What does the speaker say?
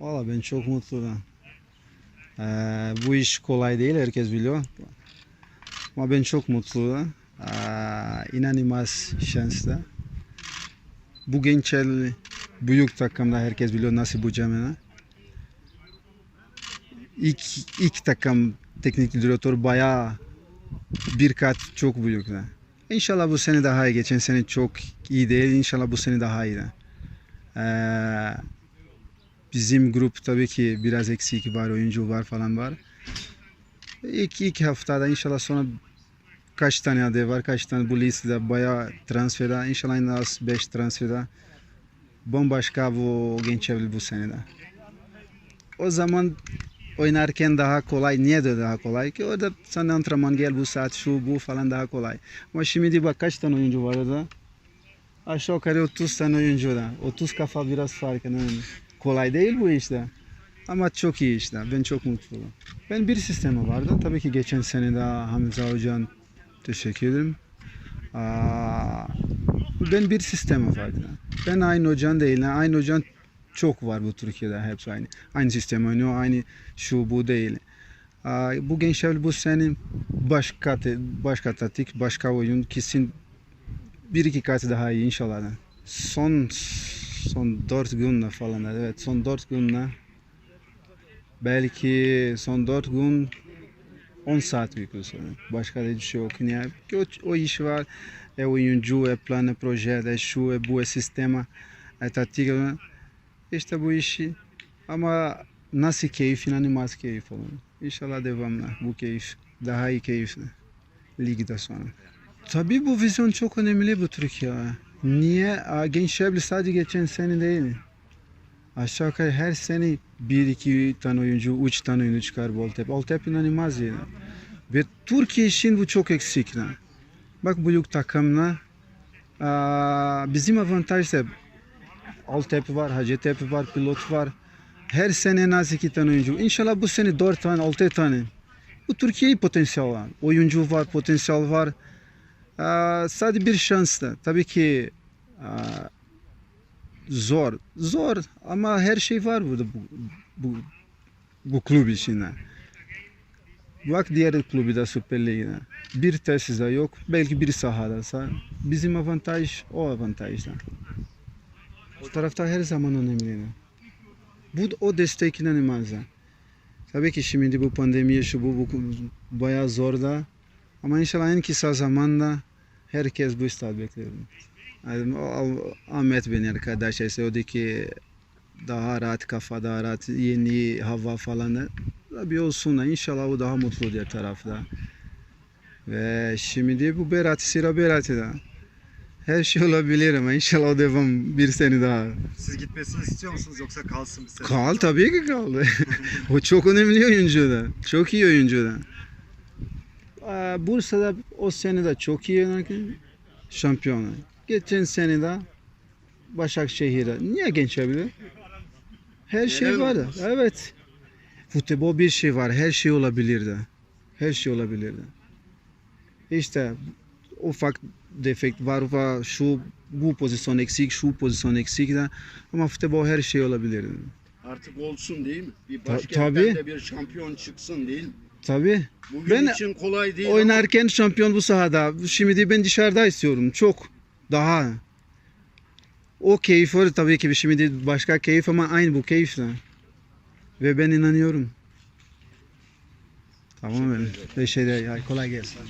Valla ben çok mutluyum. Ee, bu iş kolay değil herkes biliyor. Ama ben çok mutluyum. Ee, inanılmaz şanslı. Bu gençler büyük takımda herkes biliyor nasıl bu camia. İlk, ilk takım teknik direktör bayağı bir kat çok büyük. İnşallah bu sene daha iyi. Geçen sene çok iyi değil. İnşallah bu sene daha iyi. Ee, bizim grup tabii ki biraz eksik var, oyuncu var falan var. İlk, ilk haftada inşallah sonra kaç tane aday var, kaç tane bu listede bayağı transferde, inşallah en az 5 transferde bambaşka bu genç evli bu senede. O zaman oynarken daha kolay. Niye de daha kolay? Ki orada sen antrenman gel bu saat şu bu falan daha kolay. Ama şimdi bak kaç tane oyuncu var orada? Aşağı yukarı 30 tane oyuncu da. 30 kafa biraz fark. Kolay değil bu işte. Ama çok iyi işte. Ben çok mutluyum. Ben bir sistemi vardı. Tabii ki geçen sene de Hamza Hocam teşekkür ederim. Aa, ben bir sistemi vardı. Ben aynı hocan değil. Aynı hocan çok var bu Türkiye'de. Hepsi aynı. Aynı sistem oynuyor. Aynı şu bu değil. Aa, bu gençler bu sene başka, başka taktik, başka oyun kesin bir iki kat daha iyi inşallah. Son son dört günle falan evet son dört günle belki son dört gün 10 saat uykusu. Başka da bir şey yok. Ki o, o iş var. É oyuncu, é plano, é projeto, é şu, é bu, é sistema, é taktik. İşte bu işi ama nasıl keyif inanılmaz keyif olur. İnşallah devamlı bu keyif. Daha iyi keyif. Ligde sonra. Tabii bu vizyon çok önemli bu Türkiye. Niye? Aa, Gençler sadece geçen sene değil. Aşağı yukarı her sene bir iki tane oyuncu, üç tane oyuncu çıkar Altyapı. Altyapı inanılmaz yani. Ve Türkiye için bu çok eksik. lan. Bak büyük takımla bizim avantaj da Altyapı var, Hacettepe var, pilot var. Her sene en az iki tane oyuncu. İnşallah bu sene dört tane, altı tane. Bu Türkiye'yi potansiyel var. Oyuncu var, potansiyel var. Sadece bir şansla. Tabii ki zor. Zor ama her şey var burada bu, bu, bu kulüp içinde. Bak diğer kulübü de Süper Lig'de. Bir tesiste yok. Belki bir sahadasa. Bizim avantaj o avantajda. O tarafta her zaman önemli. Bu o destek inanılmaz. Tabii ki şimdi bu pandemi şu bu, bu bayağı zor da. Ama inşallah en kısa zamanda herkes bu istat bekliyor. Yani, o- Ahmet beni arkadaş söyledi ki daha rahat kafa, daha rahat yeni hava falan. Tabii olsun da inşallah o daha mutlu diğer tarafta. Ve şimdi bu Berat, sıra Berat'ı. Her şey olabilir ama inşallah o devam bir sene daha. Siz gitmesini istiyor musunuz yoksa kalsın bir sene? Kal tabii ki kaldı. o çok önemli oyuncu da. Çok iyi oyuncu da. Aa, Bursa'da o sene de çok iyi oynarken şampiyon. Geçen sene de Başakşehir'de. Niye genç abi? Her şey Neden var da. olmaz? Evet. Futbol bir şey var. Her şey olabilir de. Her şey olabilir de. İşte ufak defekt var var şu bu pozisyon eksik, şu pozisyon eksik de ama futbol her şey olabilir. Artık olsun değil mi? Bir başkentten tabii. de bir şampiyon çıksın değil mi? Tabii. Bugün Ben için kolay değil Oynarken şampiyon bu sahada. Şimdi ben dışarıda istiyorum. Çok. Daha. O keyif var tabii ki. Şimdi başka keyif ama aynı bu keyifle. Ve ben inanıyorum. Tamam öyle. Teşekkür ederim. Kolay gelsin.